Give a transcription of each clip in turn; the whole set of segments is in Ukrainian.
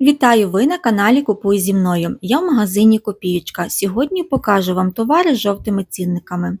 Вітаю ви на каналі Купуй зі мною. Я в магазині Копієчка. Сьогодні покажу вам товари з жовтими цінниками.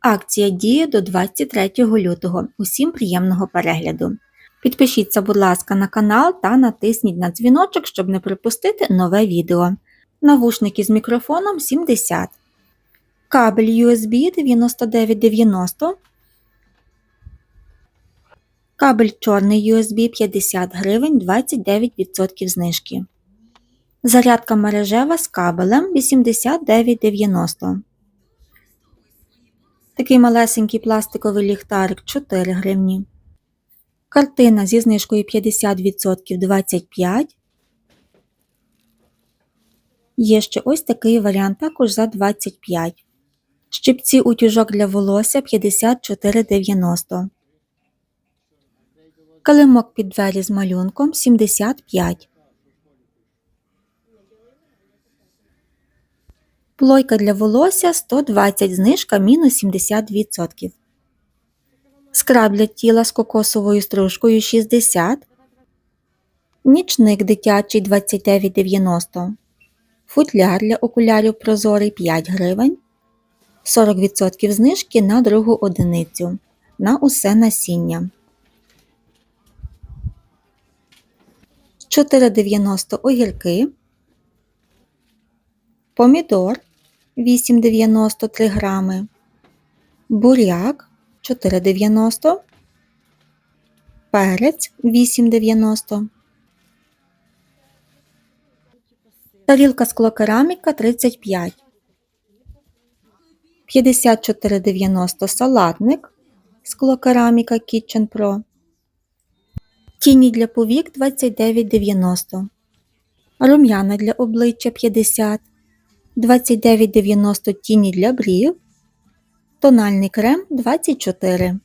Акція діє до 23 лютого. Усім приємного перегляду. Підпишіться, будь ласка, на канал та натисніть на дзвіночок, щоб не пропустити нове відео. Навушники з мікрофоном 70. Кабель USB 9990. Кабель чорний USB 50 гривень 29% знижки. Зарядка мережева з кабелем 89,90. Такий малесенький пластиковий ліхтарик 4 гривні. Картина зі знижкою 50% 25. Є ще ось такий варіант також за 25. Щипці утюжок для волосся 54,90. Килимок під двері з малюнком 75. Плойка для волосся 120 знижка мінус 70%. Скраб для тіла з кокосовою стружкою 60. Нічник дитячий 29,90. Футляр для окулярів прозорий 5 гривень. 40% знижки на другу одиницю. На усе насіння. 4,90 огірки, помідор 8,93 грами, буряк 4,90, перець 8,90, тарілка склокераміка 35, 54,90 салатник склокераміка Kitchen Pro. Тіні для повік 29,90. Рум'яна для обличчя 50, 29,90 тіні для брів. Тональний крем 24.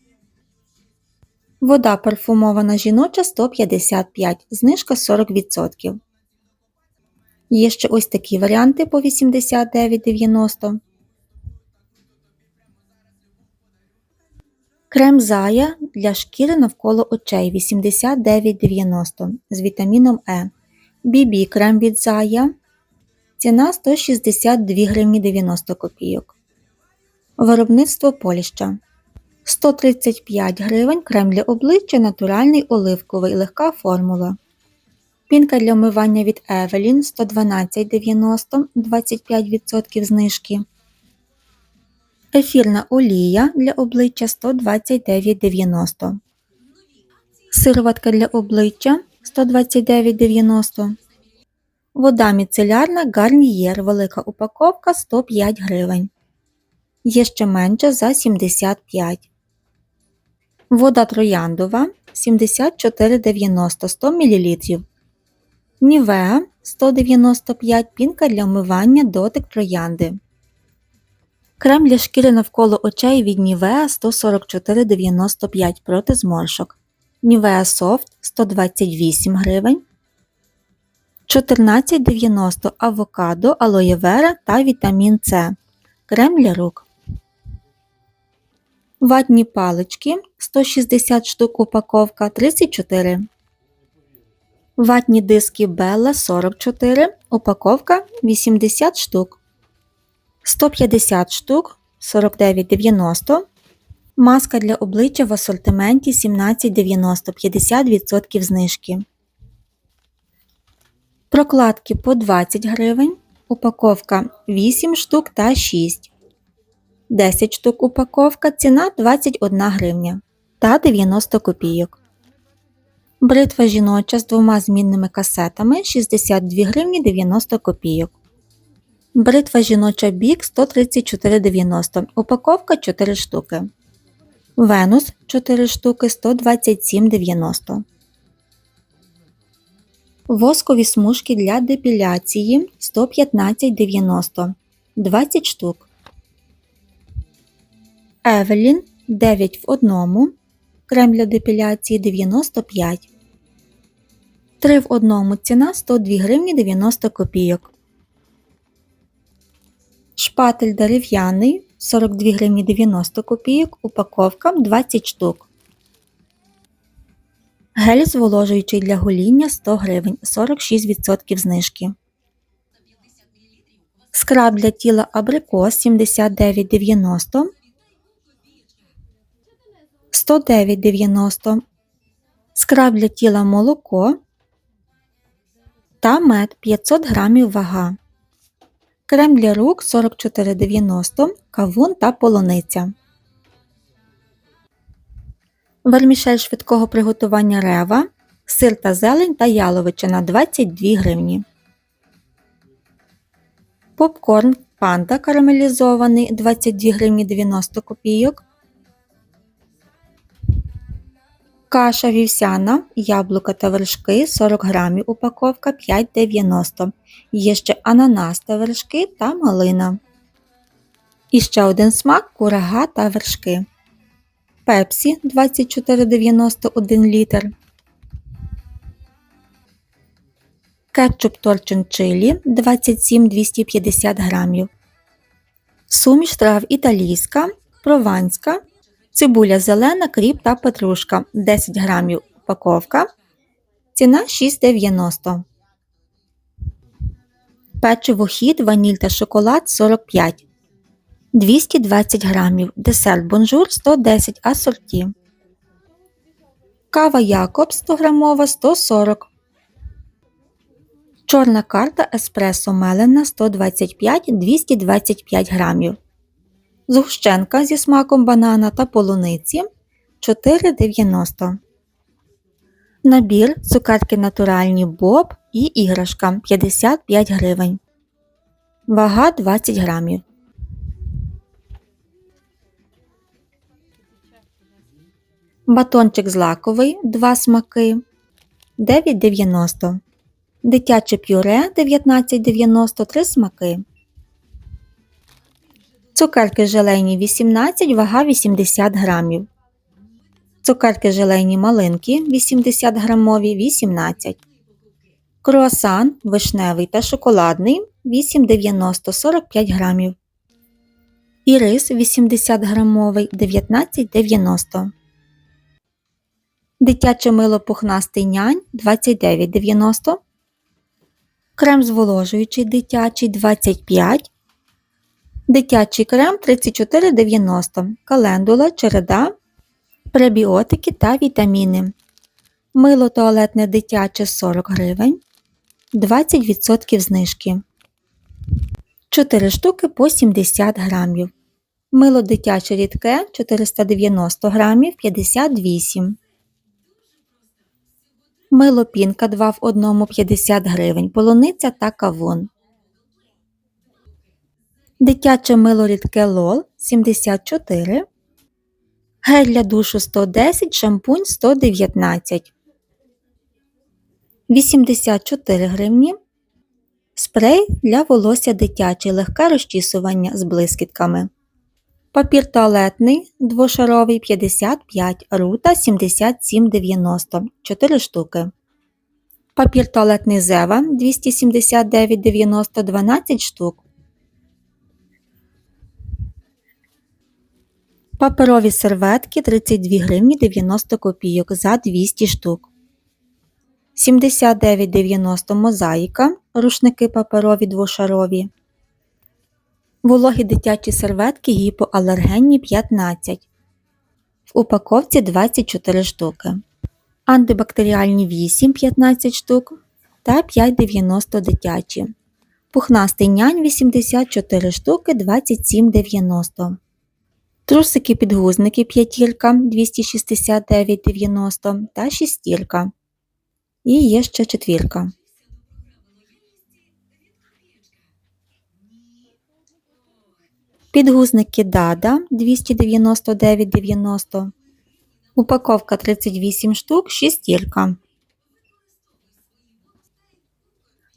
Вода парфумована жіноча 155, знижка 40%. Є ще ось такі варіанти по 89,90. Крем Зая для шкіри навколо очей 89,90 з вітаміном Е. BB крем від Зая. Ціна 162 гривні 90 копійок. Виробництво Поліща 135 гривень крем для обличчя натуральний оливковий легка формула. Пінка для вмивання від Evelyn 112,90 25% знижки. Ефірна олія для обличчя 129,90. Сироватка для обличчя 129,90. Вода міцелярна Гарнієр велика упаковка 105 гривень. Є ще менша за 75. Вода трояндова 74,90 100 мл. Нівеа 195 пінка для вмивання дотик троянди. Крем для шкіри навколо очей від Nivea 144,95 проти зморшок. Nivea Soft 128 гривень. 14,90 авокадо, алоє вера та вітамін С. Крем для рук. Ватні палички 160 штук упаковка 34. Ватні диски Bella 44. Упаковка 80 штук. 150 штук 49,90. Маска для обличчя в асортименті 17,90 50% знижки. Прокладки по 20 гривень. Упаковка 8 штук та 6. 10 штук упаковка. Ціна 21 гривня та 90 копійок. Бритва жіноча з двома змінними касетами 62 гривні 90 копійок. Бритва жіноча бік 134,90. Упаковка 4 штуки. Венус 4 штуки 127,90. Воскові смужки для депіляції 115,90 20 штук. Евелін 9 в одному. Крем для депіляції 95. 3 в одному ціна 102 гривні 90 копійок. Шпатель дерев'яний 42 гривні 90 копійок, упаковка 20 штук. Гель зволожуючий для гоління 100 гривень, 46% знижки. Скраб для тіла абрикос 79,90, 109,90. Скраб для тіла молоко та мед 500 грамів вага. Крем для рук 44,90, кавун та полуниця. Вермішель швидкого приготування рева, сир та зелень та яловичина 22 гривні. Попкорн панда карамелізований 22 гривні 90 копійок. Каша вівсяна, яблука та вершки 40 грамів упаковка 5,90. Є ще ананас та вершки та малина. І ще один смак курага та вершки. Пепсі 24,91 літр. Кетчуп торчин чилі 27-250 грамів. Суміш трав італійська, прованська, цибуля зелена, кріп та петрушка 10 грамів упаковка. Ціна 6,90. Печиво хід, ваніль та шоколад 45 220 грамів. Десерт бонжур 110 асорті. Кава Якоб 100 грамова 140 Чорна карта еспресо мелена 125-225 грамів. Згущенка зі смаком банана та полуниці 4,90. Набір цукерки натуральні Боб і іграшка 55 гривень. Вага 20 грамів. Батончик злаковий 2 смаки 9,90. Дитяче пюре 19,90 3 смаки. Цукерки желейні 18, вага 80 грамів. Цукерки желейні малинки 80 грамові 18. Круасан вишневий та шоколадний 8,90 45 грамів. І рис 80 грамовий 19,90. Дитяче мило пухнастий нянь 29,90. Крем зволожуючий дитячий 25. Дитячий крем 34,90. Календула, череда, пребіотики та вітаміни. Мило туалетне дитяче 40 гривень. 20% знижки. 4 штуки по 70 грамів. Мило дитяче рідке 490 грамів 58. Мило пінка 2 в 1 50 гривень. Полуниця та кавун. Дитяче мило рідке лол 74. Гель для душу 110, шампунь 119. 84 гривні. Спрей для волосся дитячий. Легке розчісування з блискітками. Папір туалетний двошаровий 55, рута 77,90 4 штуки. Папір туалетний Зева 279,90 12 штук. Паперові серветки 32 гривні 90 копійок за 200 штук. 79,90 мозаїка. Рушники паперові двошарові. Вологі дитячі серветки гіпоалергенні 15. В упаковці 24 штуки. Антибактеріальні 8 15 штук та 5,90 дитячі. Пухнастий нянь 84 штуки 27,90. Трусики підгузники п'ятірка 269,90 та шістірка. І є ще четвірка. Підгузники Дада 299,90. Упаковка 38 штук, шістірка.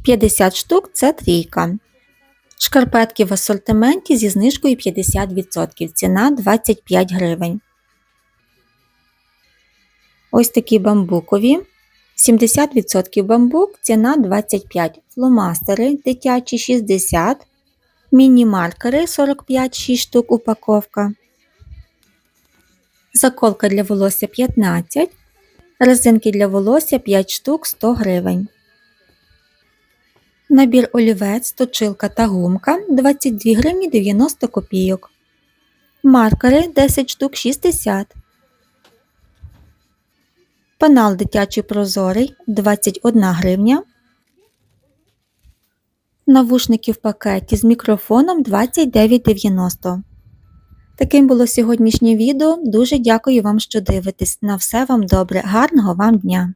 50 штук це трійка. Шкарпетки в асортименті зі знижкою 50%. Ціна 25 гривень. Ось такі бамбукові. 70% бамбук, ціна 25 Фломастери дитячі 60 Міні-маркери 45 6 штук упаковка. Заколка для волосся 15 Резинки для волосся 5 штук 100 гривень. Набір олівець, точилка та гумка 22 гривні 90 копійок. Маркери 10 штук 60. Пенал дитячий прозорий 21 гривня. Навушники в пакеті з мікрофоном 29,90. Таким було сьогоднішнє відео. Дуже дякую вам, що дивитесь. На все вам добре. Гарного вам дня!